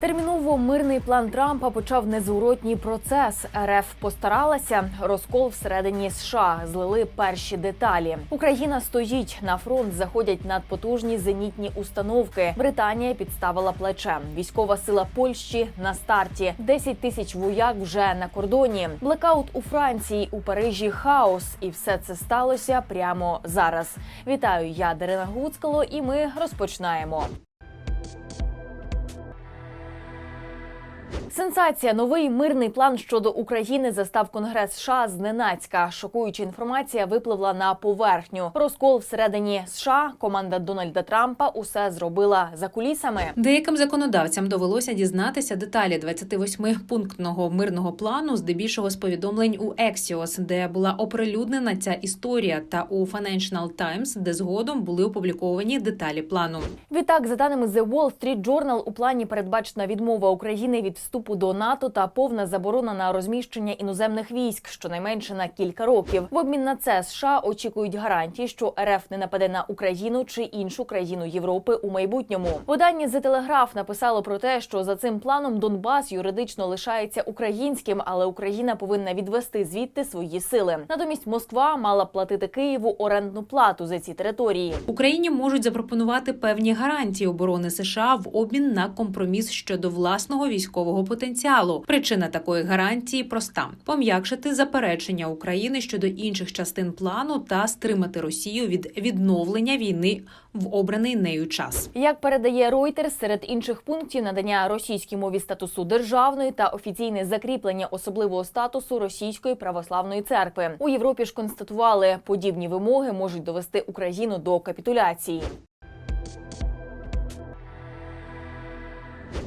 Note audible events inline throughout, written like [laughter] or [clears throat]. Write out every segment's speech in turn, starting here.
Терміново мирний план Трампа почав незворотній процес. РФ постаралася. Розкол всередині США злили перші деталі. Україна стоїть на фронт, заходять надпотужні зенітні установки. Британія підставила плече. Військова сила Польщі на старті. 10 тисяч вояк вже на кордоні. Блекаут у Франції, у Парижі хаос. І все це сталося прямо зараз. Вітаю, я Дарина Гуцкало, і ми розпочинаємо. Сенсація. Новий мирний план щодо України застав Конгрес США зненацька. Шокуюча інформація випливла на поверхню. Розкол всередині США. Команда Дональда Трампа усе зробила за кулісами. Деяким законодавцям довелося дізнатися деталі 28-пунктного мирного плану, здебільшого з повідомлень у Axios, де була оприлюднена ця історія, та у Financial Times, де згодом були опубліковані деталі плану. Відтак, за даними The Wall Street Journal, у плані передбачена відмова України від вступу до НАТО та повна заборона на розміщення іноземних військ, щонайменше на кілька років. В обмін на це США очікують гарантії, що РФ не нападе на Україну чи іншу країну Європи у майбутньому. Видання The Telegraph написало про те, що за цим планом Донбас юридично лишається українським, але Україна повинна відвести звідти свої сили. Натомість Москва мала платити Києву орендну плату за ці території. Україні можуть запропонувати певні гарантії оборони США в обмін на компроміс щодо власного військового потенціалу. Причина такої гарантії проста: пом'якшити заперечення України щодо інших частин плану та стримати Росію від відновлення війни в обраний нею час. Як передає Reuters, серед інших пунктів надання російській мові статусу державної та офіційне закріплення особливого статусу російської православної церкви у Європі ж констатували, подібні вимоги можуть довести Україну до капітуляції.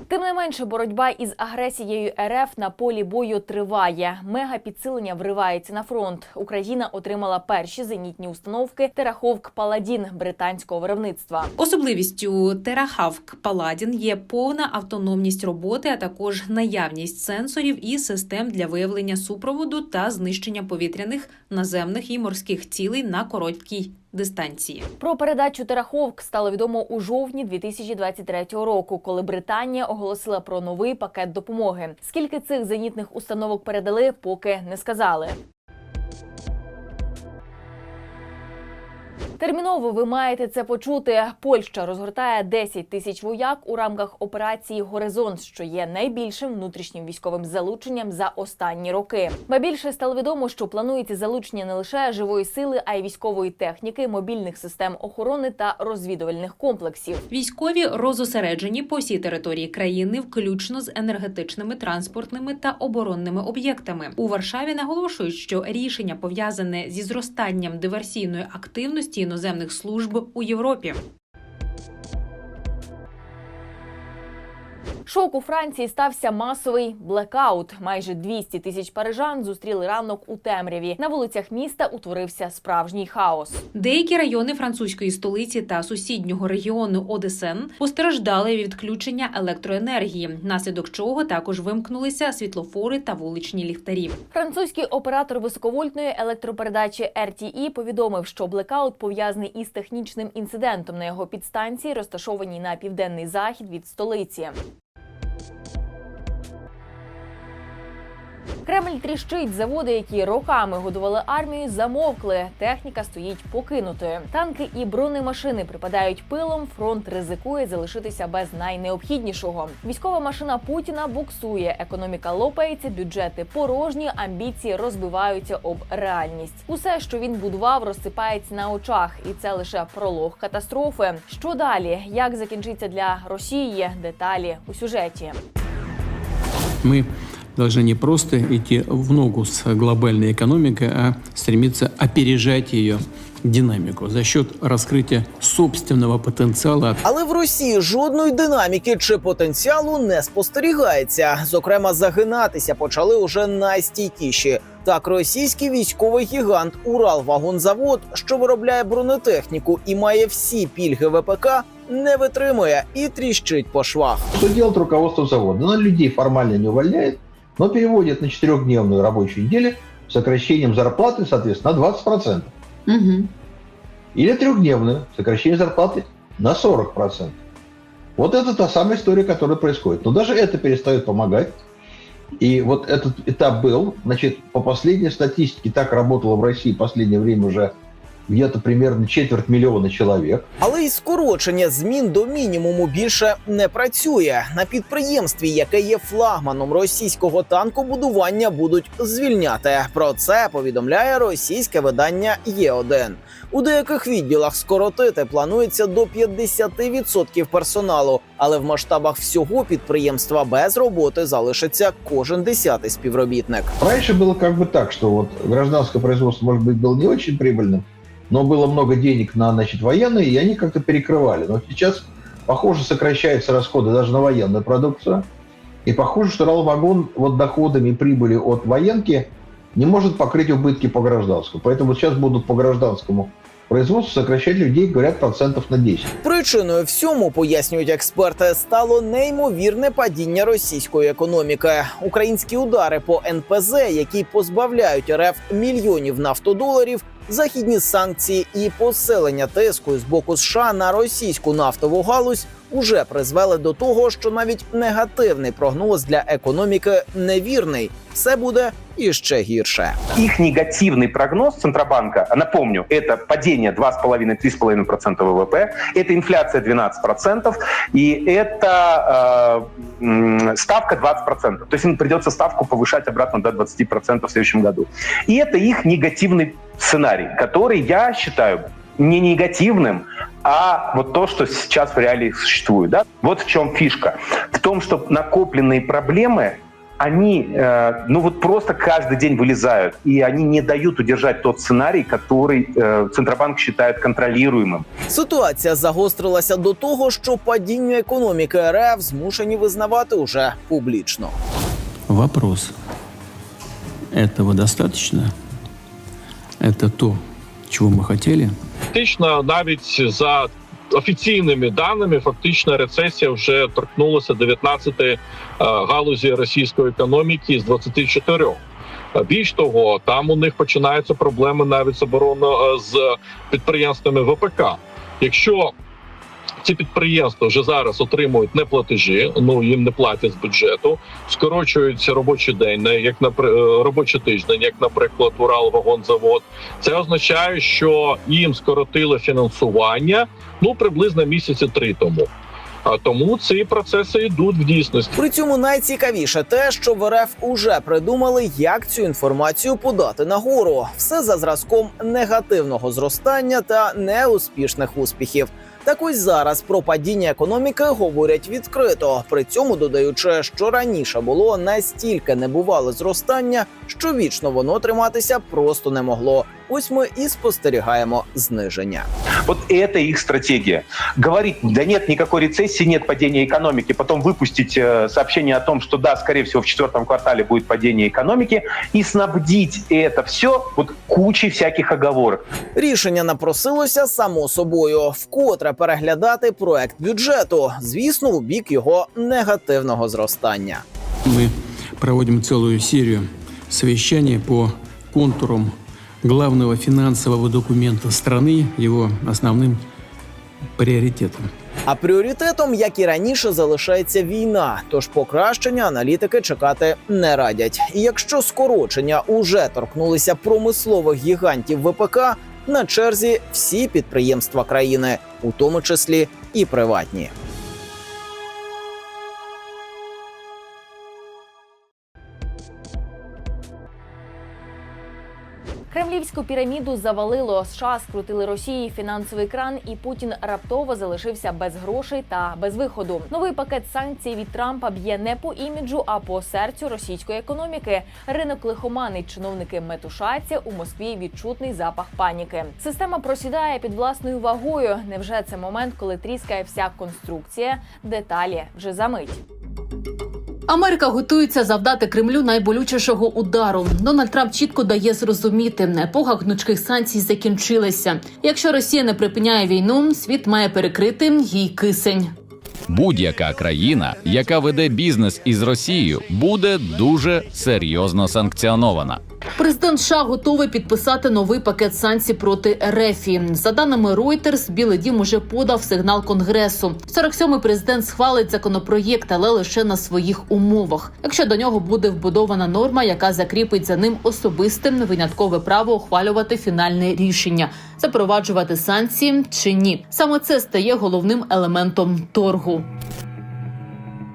Тим не менше, боротьба із агресією РФ на полі бою триває. Мегапідсилення вривається на фронт. Україна отримала перші зенітні установки Тераховк Паладін британського виробництва. Особливістю Терахавк Паладін є повна автономність роботи, а також наявність сенсорів і систем для виявлення супроводу та знищення повітряних, наземних і морських цілей на короткій дистанції. Про передачу Тераховк стало відомо у жовтні 2023 року, коли Британія оголосила про новий пакет допомоги. Скільки цих зенітних установок передали, поки не сказали. Терміново ви маєте це почути. Польща розгортає 10 тисяч вояк у рамках операції Горизонт, що є найбільшим внутрішнім військовим залученням за останні роки. Ба більше стало відомо, що планується залучення не лише живої сили, а й військової техніки, мобільних систем охорони та розвідувальних комплексів. Військові розосереджені по всій території країни, включно з енергетичними, транспортними та оборонними об'єктами. У Варшаві наголошують, що рішення пов'язане зі зростанням диверсійної активності іноземних служб у Європі. Шок у Франції стався масовий блекаут. Майже 200 тисяч парижан зустріли ранок у темряві. На вулицях міста утворився справжній хаос. Деякі райони французької столиці та сусіднього регіону Одесен постраждали від відключення електроенергії, наслідок чого також вимкнулися світлофори та вуличні ліхтарі. Французький оператор високовольтної електропередачі RTE повідомив, що блекаут пов'язаний із технічним інцидентом на його підстанції, розташованій на південний захід від столиці. Thank you. Кремль тріщить заводи, які роками годували армію, замовкли. Техніка стоїть покинутою. Танки і бронемашини припадають пилом. Фронт ризикує залишитися без найнеобхіднішого. Військова машина Путіна буксує. Економіка лопається, бюджети порожні, амбіції розбиваються об реальність. Усе, що він будував, розсипається на очах, і це лише пролог катастрофи. Що далі? Як закінчиться для Росії? Деталі у сюжеті. Мы должны не просто идти в ногу с глобальной экономикой, а стремиться опережать ее динамику за счет раскрытия собственного потенциала. Але в Росії жодної динаміки чи потенціалу не спостерігається. Зокрема, загинатися почали уже найстійкіші. Так, російський військовий гігант Уралвагонзавод, що виробляє бронетехніку і має всі пільги ВПК, не витримує і тріщить по швах. Что делает руководство завода? Оно людей формально не увольняет, но переводит на четырехдневную рабочую неделю с сокращением зарплаты, соответственно, на 20%. Или трехдневную, сокращение зарплаты на 40%. Вот это та самая история, которая происходит. Но даже это перестает помогать. И вот этот этап был, значит, по последней статистике так работало в России в последнее время уже где-то примерно четверть миллиона человек. Але й скорочення змін до мінімуму більше не працює. На підприємстві, яке є флагманом російського танкобудування, будуть звільняти. Про це повідомляє російське видання Є1. У деяких відділах скоротити планується до 50% персоналу, але в масштабах всього підприємства без роботи залишиться кожен десятий співробітник. Раньше было как бы так, что вот гражданское производство, может быть, было не очень прибыльным, но было много денег на значит, военные, и они как-то перекрывали. Но сейчас, похоже, сокращаются расходы даже на военную продукцию. И похоже, что Ралвагон вот доходами прибыли от военки не может покрыть убытки по гражданскому. Поэтому сейчас будут по гражданскому производству сокращать людей, говорят, процентов на 10. Причиною всьому пояснюють експерти, стало неймовірне падіння російської економіки. Українські удари по НПЗ, які позбавляють РФ мільйонів нафтодоларів, західні санкції і посилення тиску з боку США на російську нафтову галузь уже призвели до того, що навіть негативний прогноз для економіки невірний. Все буде іще гірше. Их негативный прогноз Центробанка, а напомню, это падение 2,5-3,5% ВВП, это инфляция 12%, и это э, м, ставка 20%. То есть им придется ставку повышать обратно до 20% в следующем году. И это их негативный сценарий, который я считаю не негативным, а вот то, что сейчас в реалиях существует. Да? Вот в чем фишка. В том, что накопленные проблемы они, э, ну вот просто каждый день вылезают, и они не дают удержать тот сценарий, который э, Центробанк считает контролируемым. Ситуація загострилася до того, що падінню економіки РФ змушені визнавати уже публічно. Вопрос. Этого достаточно? Это то, чего мы хотели? Фактично, навіть за офіційними даними, фактично рецесія вже торкнулася 19 е, галузі російської економіки з 24. Е, Більш того, там у них починаються проблеми навіть з обороною з підприємствами ВПК. Якщо ці підприємства вже зараз отримують неплатежі, ну їм не платять з бюджету, скорочується робочий день, не як на робочий тиждень, як, наприклад, Уралвагонзавод. Це означає, що їм скоротили фінансування ну приблизно місяці три тому. А тому ці процеси йдуть в дійсності. При цьому найцікавіше те, що в РФ уже придумали, як цю інформацію подати нагору. Все за зразком негативного зростання та неуспішних успіхів. Так ось зараз про падіння економіки говорять відкрито, при цьому додаючи, що раніше було настільки небувале зростання, що вічно воно триматися просто не могло. Ось ми і спостерігаємо зниження. Вот это их стратегия. Говорить, да нет никакой рецессии, нет падения экономики, потом выпустить э, сообщение о том, что да, скорее всего, в четвертом квартале будет падение экономики, и снабдить это все вот кучей всяких оговорок. Рішення напросилося само собою вкотре переглядати проект бюджету, звісно, у бік його негативного зростання. Мы проводим целую серию совещаний по контурам главного финансового документа страны, его основным приоритетом. А пріоритетом, як і раніше, залишається війна. Тож покращення аналітики чекати не радять. І якщо скорочення уже торкнулися промислових гігантів ВПК, на черзі всі підприємства країни, у тому числі і приватні. Кремлівську піраміду завалило. США скрутили Росії фінансовий кран, і Путін раптово залишився без грошей та без виходу. Новий пакет санкцій від Трампа б'є не по іміджу, а по серцю російської економіки. Ринок лихоманить чиновники метушаться у Москві. Відчутний запах паніки. Система просідає під власною вагою. Невже це момент, коли тріскає вся конструкція? Деталі вже за мить. Америка готується завдати Кремлю найболючішого удару. Дональд Трамп чітко дає зрозуміти, епоха гнучких санкцій закінчилася. Якщо Росія не припиняє війну, світ має перекрити їй кисень. Будь-яка країна, яка веде бізнес із Росією, буде дуже серйозно санкціонована. Президент США готовий підписати новий пакет санкцій проти Ерефії. За даними Reuters, Білий Дім уже подав сигнал Конгресу. 47-й президент схвалить законопроєкт, але лише на своїх умовах. Якщо до нього буде вбудована норма, яка закріпить за ним особисте виняткове право ухвалювати фінальне рішення, запроваджувати санкції чи ні. Саме це стає головним елементом торгу.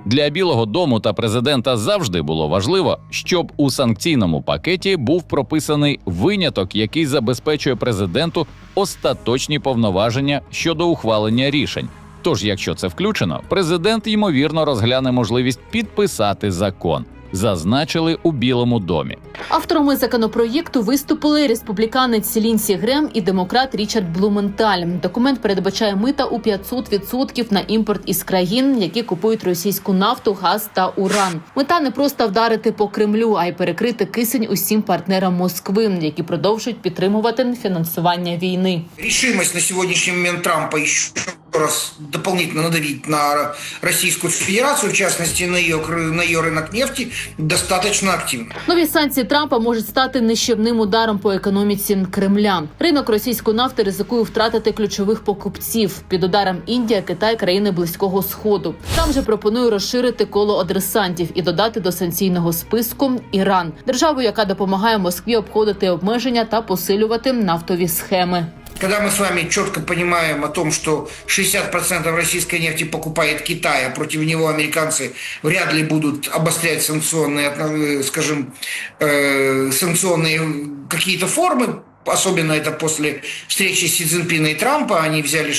Для Білого Дому та президента завжди було важливо, щоб у санкційному пакеті був прописаний виняток, який забезпечує президенту остаточні повноваження щодо ухвалення рішень. Тож, якщо це включено, президент ймовірно розгляне можливість підписати закон. Зазначили у Білому домі. Авторами законопроєкту виступили республіканець Лінсі Грем і демократ Річард Блументаль. Документ передбачає мита у 500% на імпорт із країн, які купують російську нафту, газ та уран. Мета не просто вдарити по Кремлю, а й перекрити кисень усім партнерам Москви, які продовжують підтримувати фінансування війни. решимость на сегодняшний момент Трампа еще раз дополнительно надавить на Российскую Федерацию, в частности на ее, на ее рынок нефти, достаточно активна. Нові санкції Трампа можуть стати нищівним ударом по економіці Кремля. Ринок російської нафти ризикує втратити ключових покупців під ударом Індія, Китай, країни близького сходу. Трамп же пропонує розширити коло адресантів і додати до санкційного списку Іран, державу, яка допомагає Москві обходити обмеження та посилювати нафтові схеми. Когда мы с вами четко понимаем о том, что 60% российской нефти покупает Китай, а против него американцы вряд ли будут обострять санкционные, э, скажем, э, санкционные какие-то формы, особенно это после встречи Си Цзиньпина и Трампа, они взяли,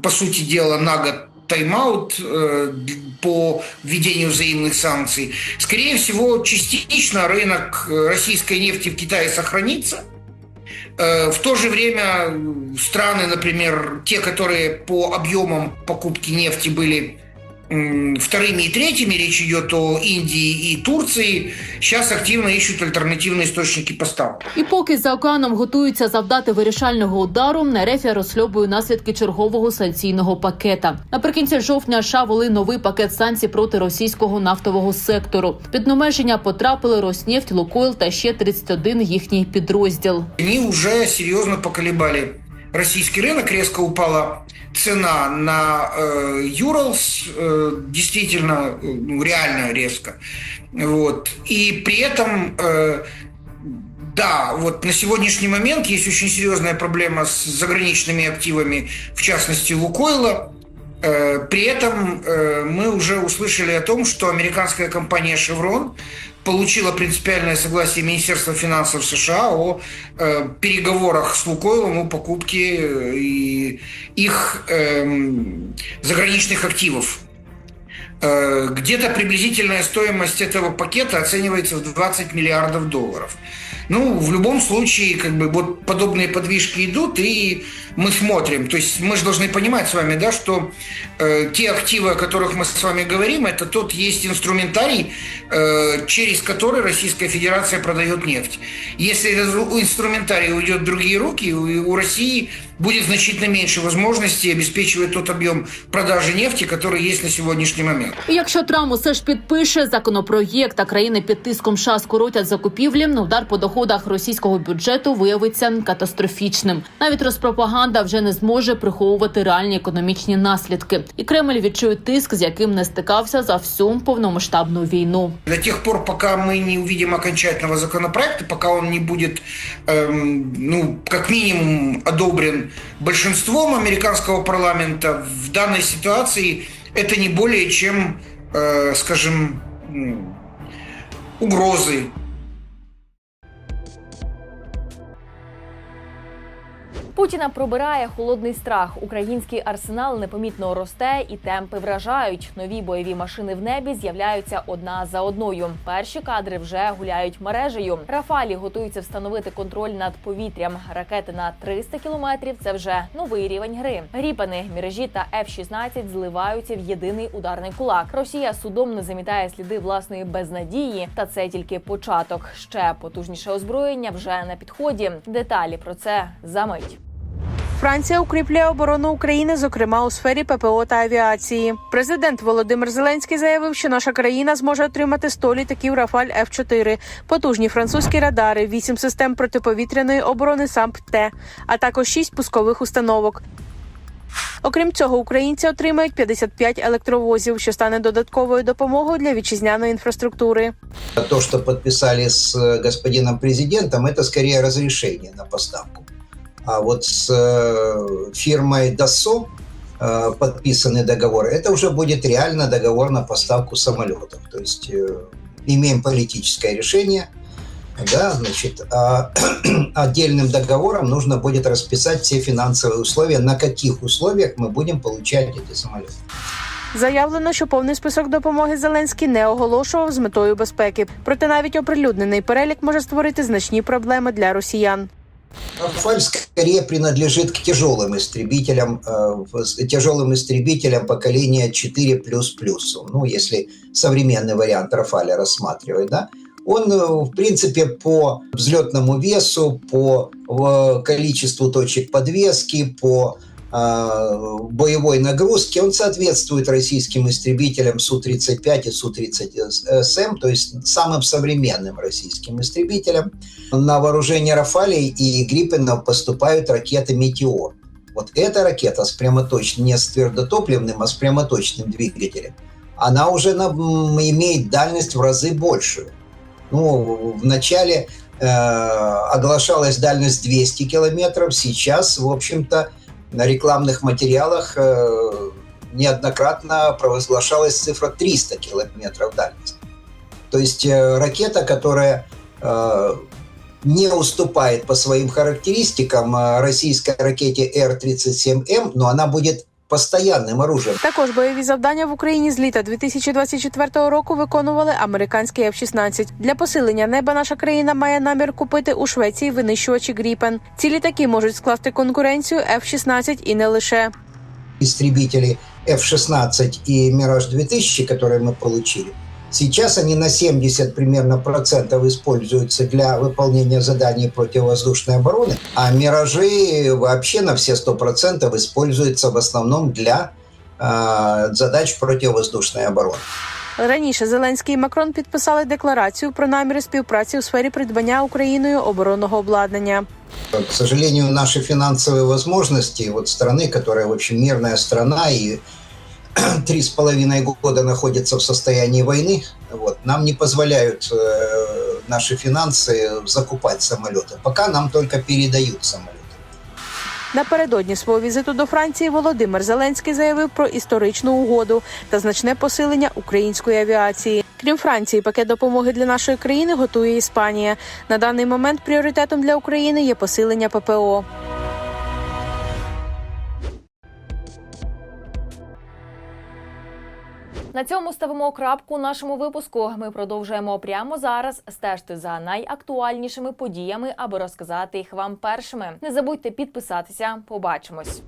по сути дела, на год тайм-аут э, по введению взаимных санкций. Скорее всего, частично рынок э, российской нефти в Китае сохранится. Э, В то же время м, страны, например, те, которые по объемам покупки нефти были м, вторыми и третьими, речь идет о Индии и Турции, сейчас активно ищут альтернативные источники поставок. І поки за океаном готуються завдати вирішального удару, Нерефія розсльобує наслідки чергового санкційного пакета. Наприкінці жовтня США вели новий пакет санкцій проти російського нафтового сектору. Під намеження потрапили Роснефть, Лукойл та ще 31 їхній підрозділ. Они уже серьезно поколебали российский рынок, резко упала цена на э, Уралс, э, действительно, э, ну, реально резко. Вот. И при этом э, да, вот на сегодняшний момент есть очень серьезная проблема с заграничными активами, в частности Лукойла. Э, При этом э, мы уже услышали о том, что американская компания Chevron получила принципиальное согласие Министерства финансов США о э, переговорах с Лукойлом о покупке э, и их эм, заграничных активов. Э, Где-то приблизительная стоимость этого пакета оценивается в 20 миллиардов долларов. Ну, в любом случае, как бы вот подобные подвижки идут, и мы смотрим. То есть мы же должны понимать с вами, да, что э, те активы, о которых мы с вами говорим, это тот есть инструментарий, э, через который Российская Федерация продает нефть. Если этот инструментарий уйдет в другие руки, у, у России будет значительно меньше возможностей обеспечивать тот объем продажи нефти, который есть на сегодняшний момент. І якщо Трамп усе ж підпише законопроєкт, а країни під тиском США скоротять закупівлі, удар по доходах російського бюджету виявиться катастрофічним. Навіть розпропаганда вже не зможе приховувати реальні економічні наслідки, і Кремль відчує тиск, з яким не стикався за всю повномасштабну війну. До тех пор, пока мы не увидим окончательного законопроекта, пока он не будет, эм, ну, как минимум, одобрен большинством американского парламента, в данной ситуации это не более чем, э, скажем, м, угрозы Путіна пробирає холодний страх. Український арсенал непомітно росте, і темпи вражають. Нові бойові машини в небі з'являються одна за одною. Перші кадри вже гуляють мережею. Рафалі готуються встановити контроль над повітрям. Ракети на 300 кілометрів це вже новий рівень гри. Гріпани, міражі та F-16 зливаються в єдиний ударний кулак. Росія судом не замітає сліди власної безнадії, та це тільки початок. Ще потужніше озброєння вже на підході. Деталі про це за мить. Франція укріплює оборону України, зокрема у сфері ППО та авіації. Президент Володимир Зеленський заявив, що наша країна зможе отримати 100 літаків Рафаль Ф-4, потужні французькі радари, 8 систем протиповітряної оборони САМП-Т, а також 6 пускових установок. Окрім цього, українці отримають 55 електровозів, що стане додатковою допомогою для вітчизняної інфраструктури. То, что подписали с э, господином президентом, это скорее разрешение на поставку. А вот с э, фирмой Dassault э, подписанный договор, это уже будет реально договор на поставку самолетов. То есть э, имеем политическое решение, да, значит, а [clears throat] отдельным договором нужно будет расписать все финансовые условия, на каких условиях мы будем получать эти самолеты. Заявлено, що повний список допомоги Зеленський не оголошував з метою безпеки. Проте навіть оприлюднений перелік може створити значні проблеми для росіян. Рафаль скорее принадлежит к тяжелым истребителям, э, тяжелым истребителям поколения 4++. Ну, если современный вариант Рафаля рассматривать, да. Он, э, в принципе, по взлетному весу, по количеству точек подвески, по боевой нагрузке, он соответствует российским истребителям Су-35 и Су-30СМ, то есть самым современным российским истребителям. На вооружение Рафалей и Гриппенов поступают ракеты «Метеор». Вот эта ракета с прямоточным, не с твердотопливным, а с прямоточным двигателем, она уже имеет дальность в разы большую. Ну, в начале э, оглашалась дальность 200 километров, сейчас, в общем-то, на рекламных материалах э, неоднократно провозглашалась цифра 300 километров дальности. То есть э, ракета, которая э, не уступает по своим характеристикам российской ракете Р-37М, но она будет постоянным оружием. Також бойові завдання в Україні з літа 2024 року виконували американські F-16. Для посилення неба наша країна має намір купити у Швеції винищувачі Гріпен. Ці літаки можуть скласти конкуренцію F-16 і не лише. Истребители F-16 и Мираж-2000, которые мы получили, сейчас они на 70 примерно процентов используются для выполнения заданий противовоздушной обороны, а Миражи вообще на все 100 процентов используются в основном для э, задач противовоздушной обороны. Раніше Зеленський і Макрон підписали декларацію про наміри співпраці у сфері придбання Україною оборонного обладнання. К сожалению, наши финансовые возможности вот страны, которая, в общем, мирная страна и [clears throat] три с половиной года находится в состоянии войны, вот, нам не позволяют э, наши финансы закупать самолеты. Пока нам только передают самолеты. Напередодні свого візиту до Франції Володимир Зеленський заявив про історичну угоду та значне посилення української авіації. Крім Франції, пакет допомоги для нашої країни готує Іспанія. На даний момент пріоритетом для України є посилення ППО. На цьому ставимо крапку нашому випуску. Ми продовжуємо прямо зараз стежте за найактуальнішими подіями, аби розказати їх вам першими. Не забудьте підписатися. Побачимось.